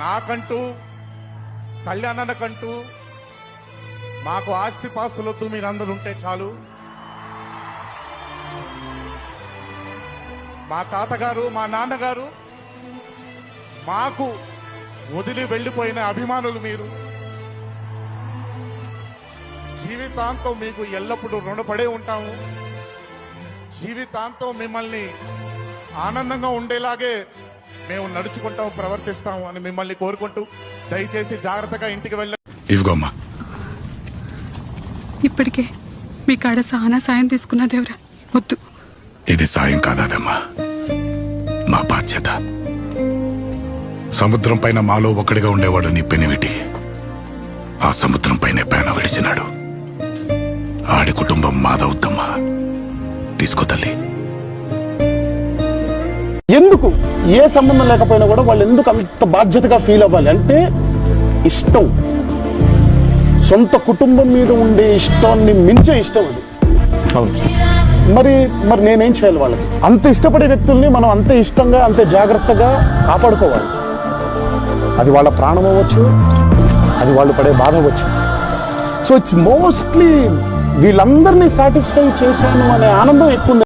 నాకంటూ కళ్యాణనకంటూ మాకు ఆస్తిపాస్తులొద్దు మీరందరూ ఉంటే చాలు. మా తాతగారు మా నాన్నగారు మాకు వదిలి వెళ్ళిపోయిన అభిమానులు మీరు. జీవితాంతం మీకు ఎల్లప్పుడూ రుణపడే ఉంటాము. జీవితాంతం మిమ్మల్ని ఆనందంగా ఉండేలాగే మేము నడుచుకుంటాం ప్రవర్తిస్తాం అని మిమ్మల్ని కోరుకుంటూ దయచేసి జాగ్రత్తగా ఇంటికి వెళ్ళ ఇవిగోమ్మా ఇప్పటికే మీ కాడ సానా సాయం తీసుకున్నా దేవరా. వద్దు. ఇది సాయం కాదాదమ్మా. మా బాధ్యత. సముద్రం పైన మాలో ఒకడిగా ఉండేవాడు నీ పెనివిటి ఆ సముద్రం పైనే పేన విడిచినాడు. ఆడి కుటుంబం మాదవుద్దమ్మా. తీసుకో తల్లి. ఎందుకు? ఏ సంబంధం లేకపోయినా కూడా వాళ్ళు ఎందుకు అంత బాధ్యతగా ఫీల్ అవ్వాలి? అంటే ఇష్టం. సొంత కుటుంబం మీద ఉండే ఇష్టాన్ని మించే ఇష్టం అది. మరి మరి నేనేం చేయాలి వాళ్ళకి? అంత ఇష్టపడే వ్యక్తుల్ని మనం అంత ఇష్టంగా అంత జాగ్రత్తగా కాపాడుకోవాలి. అది వాళ్ళ ప్రాణం అవ్వచ్చు అది వాళ్ళు పడే బాధ అవ్వచ్చు. సో ఇట్స్ మోస్ట్లీ వీళ్ళందరినీ సాటిస్ఫై చేశాను అనే ఆనందం ఎక్కువ ఉంది